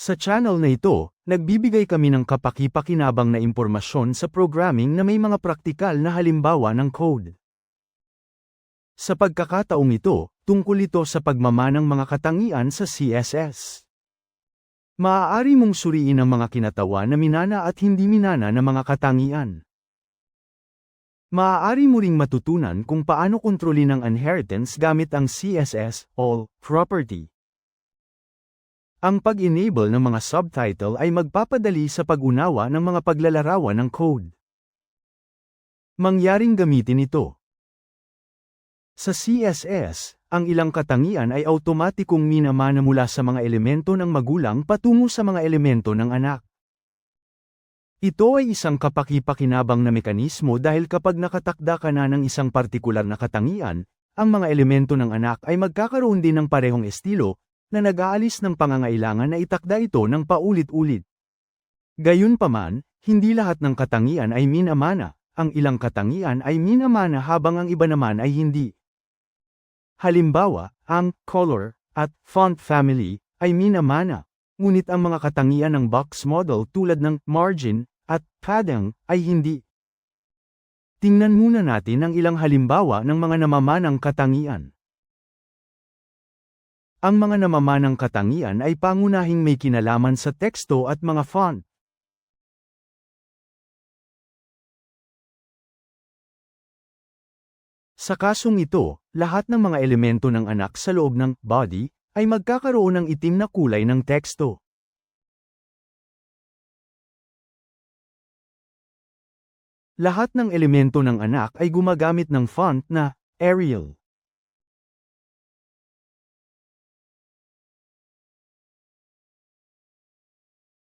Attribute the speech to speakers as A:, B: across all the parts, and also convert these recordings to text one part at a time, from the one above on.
A: Sa channel na ito, nagbibigay kami ng kapaki-pakinabang na impormasyon sa programming na may mga praktikal na halimbawa ng code. Sa pagkakataong ito, tungkol ito sa pagmamanang mga katangian sa CSS. Maaari mong suriin ang mga kinatawa na minana at hindi minana na mga katangian. Maaari mo ring matutunan kung paano kontrolin ang inheritance gamit ang CSS All property. Ang pag-enable ng mga subtitle ay magpapadali sa pag-unawa ng mga paglalarawan ng code. Mangyaring gamitin ito. Sa CSS, ang ilang katangian ay automatikong minamana mula sa mga elemento ng magulang patungo sa mga elemento ng anak. Ito ay isang kapaki-pakinabang na mekanismo dahil kapag nakatakda ka na ng isang partikular na katangian, ang mga elemento ng anak ay magkakaroon din ng parehong estilo, na nag-aalis ng pangangailangan na itakda ito ng paulit-ulit. Gayunpaman, hindi lahat ng katangian ay minamana, ang ilang katangian ay minamana habang ang iba naman ay hindi. Halimbawa, ang color at font family ay minamana, ngunit ang mga katangian ng box model tulad ng margin at padding ay hindi. Tingnan muna natin ang ilang halimbawa ng mga namamanang katangian. Ang mga namamanang katangian ay pangunahing may kinalaman sa teksto at mga font. Sa kasong ito, lahat ng mga elemento ng anak sa loob ng body ay magkakaroon ng itim na kulay ng teksto. Lahat ng elemento ng anak ay gumagamit ng font na Arial.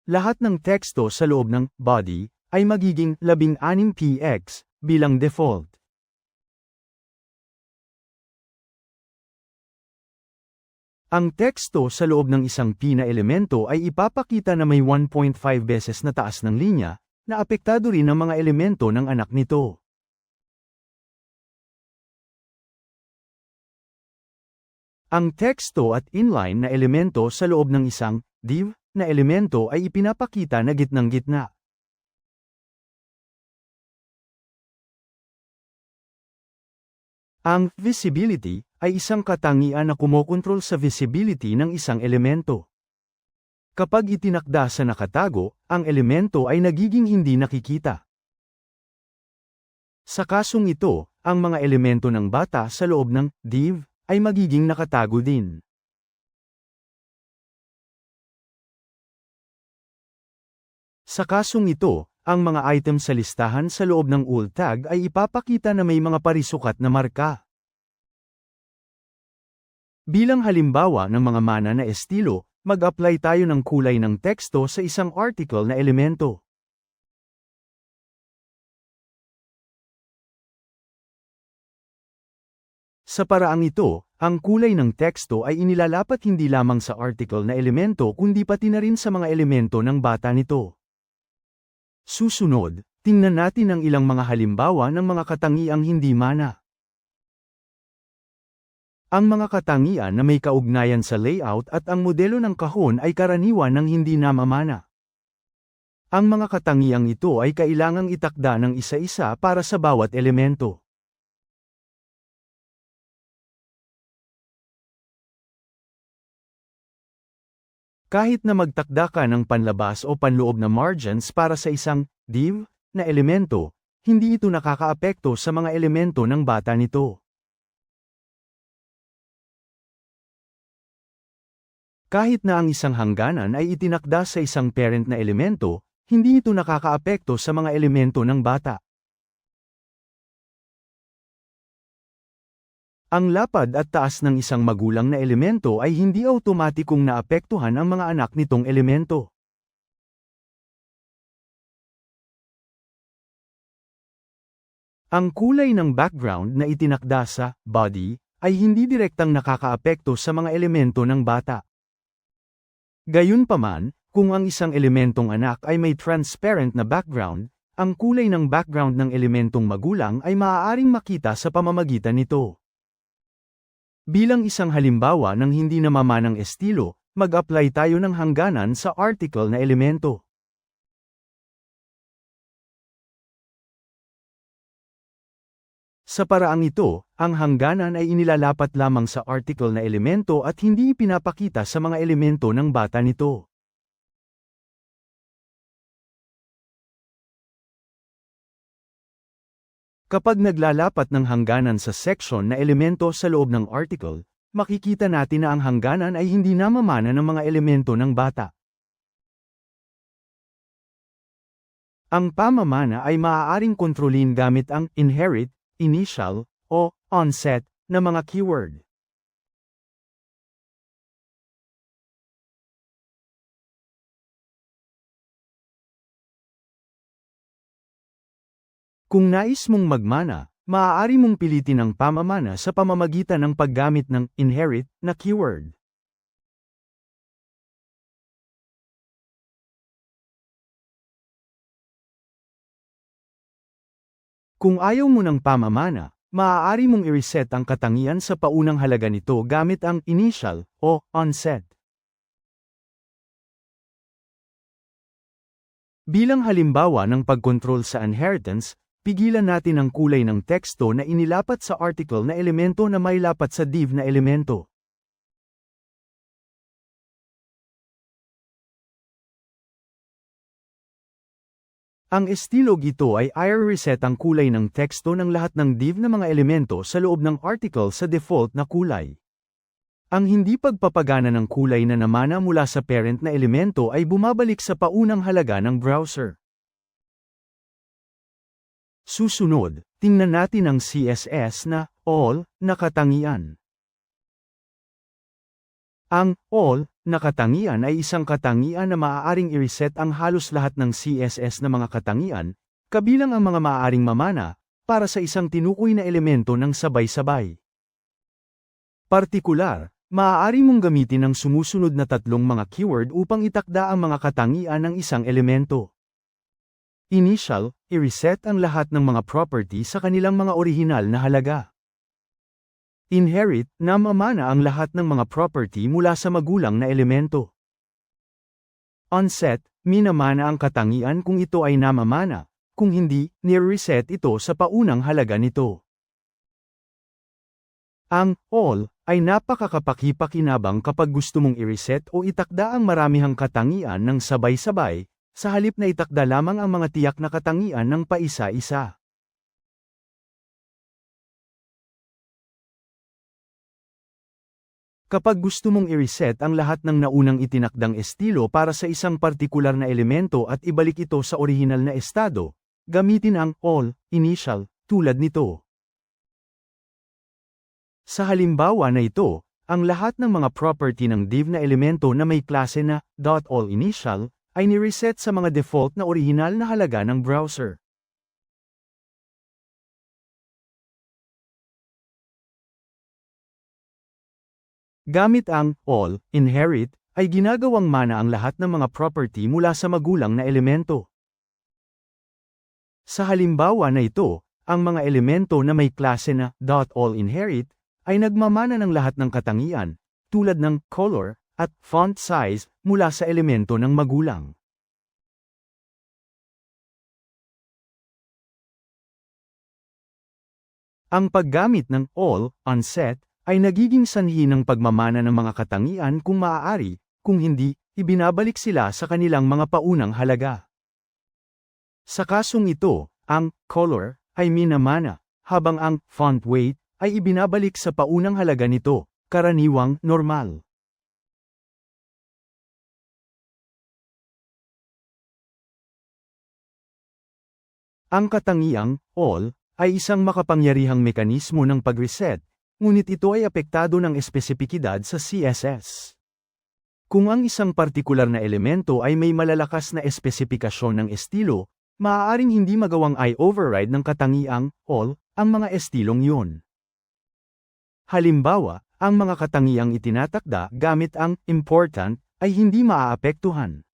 A: Lahat ng teksto sa loob ng body ay magiging 16px bilang default. Ang teksto sa loob ng isang P na elemento ay ipapakita na may 1.5 beses na taas ng linya, na apektado rin ang mga elemento ng anak nito. Ang teksto at inline na elemento sa loob ng isang div na elemento ay ipinapakita na gitnang-gitna. Ang visibility ay isang katangian na kumokontrol sa visibility ng isang elemento. Kapag itinakda sa nakatago, ang elemento ay nagiging hindi nakikita. Sa kasong ito, ang mga elemento ng bata sa loob ng div ay magiging nakatago din. Sa kasong ito, ang mga item sa listahan sa loob ng UL tag ay ipapakita na may mga parisukat na marka. Bilang halimbawa ng mga mana na estilo, mag-apply tayo ng kulay ng teksto sa isang article na elemento. Sa paraang ito, ang kulay ng teksto ay inilalapat hindi lamang sa article na elemento kundi pati na rin sa mga elemento ng bata nito. Susunod, tingnan natin ang ilang mga halimbawa ng mga katangiang hindi mana. Ang mga katangian na may kaugnayan sa layout at ang modelo ng kahon ay karaniwan ng hindi namamana. Ang mga katangiang ito ay kailangang itakda ng isa-isa para sa bawat elemento. Kahit na magtakda ka ng panlabas o panloob na margins para sa isang div na elemento, hindi ito nakakaapekto sa mga elemento ng bata nito. Kahit na ang isang hangganan ay itinakda sa isang parent na elemento, hindi ito nakakaapekto sa mga elemento ng bata. Ang lapad at taas ng isang magulang na elemento ay hindi automatikong naapektuhan ang mga anak nitong elemento. Ang kulay ng background na itinakda sa body ay hindi direktang nakakaapekto sa mga elemento ng bata. Gayunpaman, kung ang isang elementong anak ay may transparent na background, ang kulay ng background ng elementong magulang ay maaaring makita sa pamamagitan nito. Bilang isang halimbawa ng hindi namamanang estilo, mag-apply tayo ng hangganan sa article na elemento. Sa paraang ito, ang hangganan ay inilalapat lamang sa article na elemento at hindi ipinapakita sa mga elemento ng bata nito. Kapag naglalapat ng hangganan sa section na elemento sa loob ng article, makikita natin na ang hangganan ay hindi namamana ng mga elemento ng bata. Ang pamamana ay maaaring kontrolin gamit ang inherit, initial, o onset na mga keyword. Kung nais mong magmana, maaari mong pilitin ang pamamana sa pamamagitan ng paggamit ng inherit na keyword. Kung ayaw mo ng pamamana, maaari mong i-reset ang katangian sa paunang halaga nito gamit ang initial o onset. Bilang halimbawa ng pagkontrol sa inheritance, pigilan natin ang kulay ng teksto na inilapat sa article na elemento na may lapat sa div na elemento. Ang estilog ito ay i-reset ang kulay ng teksto ng lahat ng div na mga elemento sa loob ng article sa default na kulay. Ang hindi pagpapagana ng kulay na namana mula sa parent na elemento ay bumabalik sa paunang halaga ng browser. Susunod, tingnan natin ang CSS na all na katangian. Ang all na katangian ay isang katangian na maaaring i-reset ang halos lahat ng CSS na mga katangian, kabilang ang mga maaaring mamana, para sa isang tinukoy na elemento ng sabay-sabay. Partikular, maaari mong gamitin ang sumusunod na tatlong mga keyword upang itakda ang mga katangian ng isang elemento. Initial, i-reset ang lahat ng mga property sa kanilang mga orihinal na halaga. Inherit, namamana ang lahat ng mga property mula sa magulang na elemento. Onset, minamana ang katangian kung ito ay namamana, kung hindi, ni-reset ito sa paunang halaga nito. Ang all ay napakakapakipakinabang kapag gusto mong i-reset o itakda ang maramihang katangian ng sabay-sabay, sa halip na itakda lamang ang mga tiyak na katangian ng paisa-isa. Kapag gusto mong i-reset ang lahat ng naunang itinakdang estilo para sa isang partikular na elemento at ibalik ito sa orihinal na estado, gamitin ang all, initial, tulad nito. Sa halimbawa na ito, ang lahat ng mga property ng div na elemento na may klase na .allInitial ay ni-reset sa mga default na orihinal na halaga ng browser. Gamit ang all, inherit, ay ginagawang mana ang lahat ng mga property mula sa magulang na elemento. Sa halimbawa na ito, ang mga elemento na may klase na .all inherit ay nagmamana ng lahat ng katangian, tulad ng color, at font size mula sa elemento ng magulang. Ang paggamit ng all on set ay nagiging sanhi ng pagmamana ng mga katangian kung maaari, kung hindi, ibinabalik sila sa kanilang mga paunang halaga. Sa kasong ito, ang color ay minamana, habang ang font weight ay ibinabalik sa paunang halaga nito, karaniwang normal. Ang katangiang, all, ay isang makapangyarihang mekanismo ng pag-reset, ngunit ito ay apektado ng espesipikidad sa CSS. Kung ang isang partikular na elemento ay may malalakas na espesipikasyon ng estilo, maaaring hindi magawang i-override ng katangiang, all, ang mga estilong yun. Halimbawa, ang mga katangiang itinatakda gamit ang important ay hindi maaapektuhan.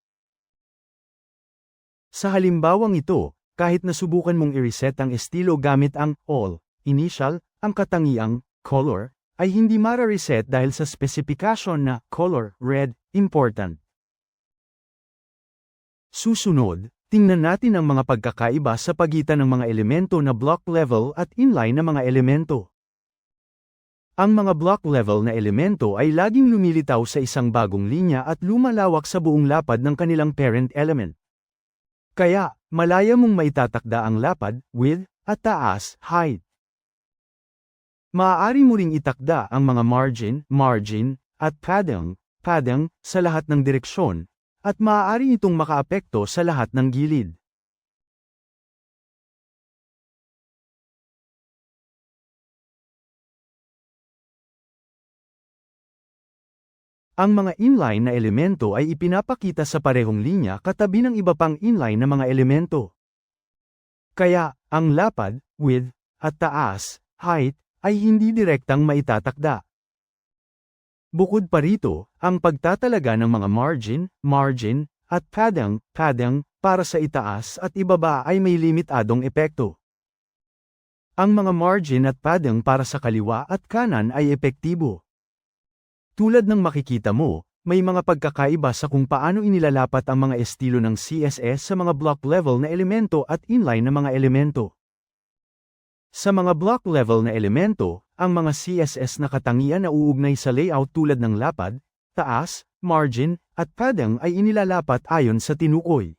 A: Sa halimbawang ito, kahit nasubukan mong i-reset ang estilo gamit ang all, initial, ang katangiang color, ay hindi mara-reset dahil sa spesifikasyon na color red important. Susunod, tingnan natin ang mga pagkakaiba sa pagitan ng mga elemento na block level at inline na mga elemento. Ang mga block level na elemento ay laging lumilitaw sa isang bagong linya at lumalawak sa buong lapad ng kanilang parent element. Kaya, malaya mong maitatakda ang lapad, width, at taas, height. Maaari mo ring itakda ang mga margin, margin, at padding, padding, sa lahat ng direksyon, at maaari itong makaapekto sa lahat ng gilid. Ang mga inline na elemento ay ipinapakita sa parehong linya katabi ng iba pang inline na mga elemento. Kaya, ang lapad, width, at taas, height, ay hindi direktang maitatakda. Bukod pa rito, ang pagtatalaga ng mga margin, margin, at padding, padding, para sa itaas at ibaba ay may limitadong epekto. Ang mga margin at padding para sa kaliwa at kanan ay epektibo. Tulad ng makikita mo, may mga pagkakaiba sa kung paano inilalapat ang mga estilo ng CSS sa mga block level na elemento at inline na mga elemento. Sa mga block level na elemento, ang mga CSS na katangian na uugnay sa layout tulad ng lapad, taas, margin, at padding ay inilalapat ayon sa tinukoy.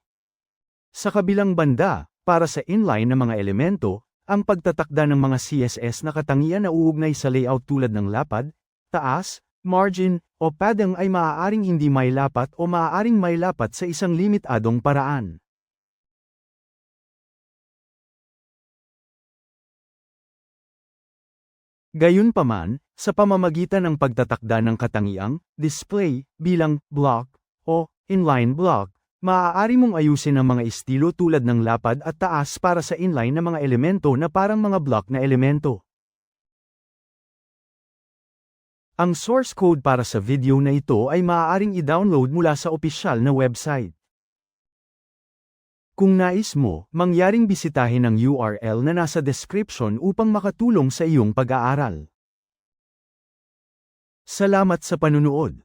A: Sa kabilang banda, para sa inline na mga elemento, ang pagtatakda ng mga CSS na katangian na uugnay sa layout tulad ng lapad, taas, margin, o padding ay maaaring hindi mailapat o maaaring mailapat sa isang limitadong paraan. Gayunpaman, sa pamamagitan ng pagtatakda ng katangiang, display, bilang, block, o, inline block, maaari mong ayusin ang mga estilo tulad ng lapad at taas para sa inline na mga elemento na parang mga block na elemento. Ang source code para sa video na ito ay maaaring i-download mula sa opisyal na website. Kung nais mo, mangyaring bisitahin ang URL na nasa description upang makatulong sa iyong pag-aaral. Salamat sa panunood.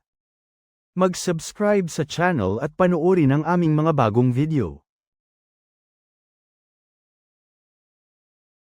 A: Mag-subscribe sa channel at panoorin ang aming mga bagong video.